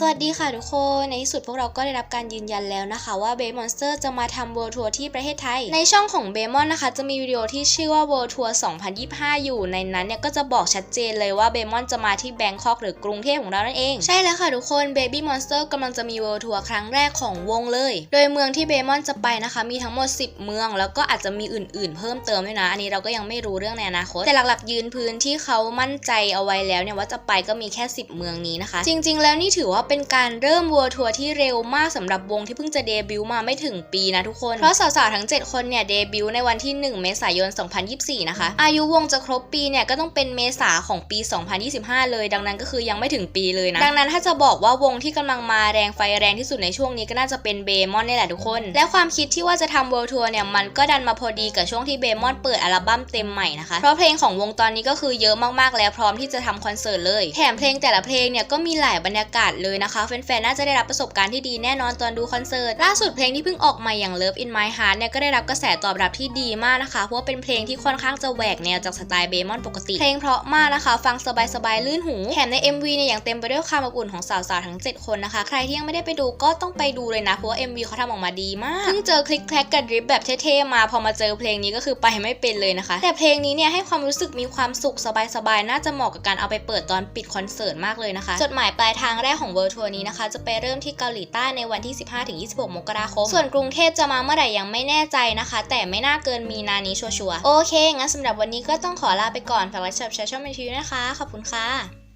สวัสดีค่ะทุกคน ในที่สุดพวกเราก็ได้รับการยืนยันแล้วนะคะว่าเบ m o n s t e r จะมาทำ World Tour ที่ประเทศไทย ในช่องของเบมอนนะคะ จะมีวิดีโอที่ชื่อว่า World Tour 2025 อยู่ในนั้นเนี่ยก็จะบอกชัดเจนเลยว่าเบมอนจะมาที่แบงคอกหรือกรุงเทพของเรานั่นเอง ใช่แล้วค่ะทุกคน Baby Monster กำลังจะมี World Tour ครั้งแรกของวงเลย โดยเมืองที่เบมอนจะไปนะคะ มีทั้งหมด 10 เมือง แล้วก็อาจจะมีอื่น ๆ เพิ่มเติมด้วยนะ อันนี้เราก็ยังไม่รู้เรื่องในอนาคตแต่หลักๆยืนพื้นที่เขามั่นใจเอาไว้แล้วเนี่ยว่าจะไปก็มีแค่ 10 เมืองนี้นะคะ จริง ๆ แล้วนี่ถือว่าเป็นการเริ่ม World Tour ที่เร็วมากสำหรับวงที่เพิ่งจะเดบิวต์มาไม่ถึงปีนะทุกคน เพราะสาวๆทั้ง 7 คนเนี่ยเดบิวต์ในวันที่ 1 เมษายน 2024 นะคะ อายุวงจะครบปีเนี่ยก็ต้องเป็นเมษาของปี 2025 เลย ดังนั้นก็คือยังไม่ถึงปีเลยนะ ดังนั้นถ้าจะบอกว่าวงที่กำลังมาแรงไฟแรงที่สุดในช่วงนี้ก็น่าจะเป็นเบมอนนี่แหละทุกคน และความคิดที่ว่าจะทำ World Tour เนี่ยมันก็ดันมาพอดีกับช่วงที่เบมอนเปิดอัลบั้มเต็มใหม่นะคะ เพราะเพลงของวงตอนนี้ก็คือเยอะมากๆแล้วพร้อมที่จะทำคอนเสิร์ตเลย แถมเพลงแต่ละเพลงเนี่ยก็มีหลายบรรยากาศเลยนะคะแฟนๆน่าจะได้รับประสบการณ์ที่ดีแน่นอนตอนดูคอนเสิร์ตล่าสุดเพลงที่เพิ่งออกมาอย่าง Love in My Heart เนี่ยก็ได้รับกระแสตอบรับที่ดีมากนะคะ เพราะเป็นเพลงที่ค่อนข้างจะแหวกแนวจากสไตล์เบมอนปกติ เพลงเพราะมากนะคะ ฟังสบายๆลื่นหูแถมใน MV เนี่ยยังเต็มไปด้วยความอบอุ่นของสาวๆทั้ง 7 คนนะคะ ใครที่ยังไม่ได้ไปดูก็ต้องไปดูเลยนะเพราะว่า MV เขาทำออกมาดีมากเพิ่งเจอคลิกแคลกกับดริปแบบเท่ๆมาพอมาเจอเพลงนี้ก็คือไปไม่เป็นเลยนะคะ แต่เพลงนี้เนี่ยให้ความรู้สึกมีความสุขสบายๆน่าจะเหมาะกับการเอาไปเปิดตอนปิดคอนเสิร์ตมากเลยนะคะ จดหมายปลายทางแรกของ World Tour นี้นะคะ จะไปเริ่มที่เกาหลีใต้ในวันที่ 15-26 มกราคม ส่วนกรุงเทพจะมาเมื่อไหร่ยังไม่แน่ใจนะคะ แต่ไม่น่าเกินมีนานี้ชัวร์ๆโอเค งั้นสำหรับวันนี้ก็ต้องขอลาไปก่อนฝากไลค์แชร์ช่องเมนทีนะคะ ขอบคุณค่ะ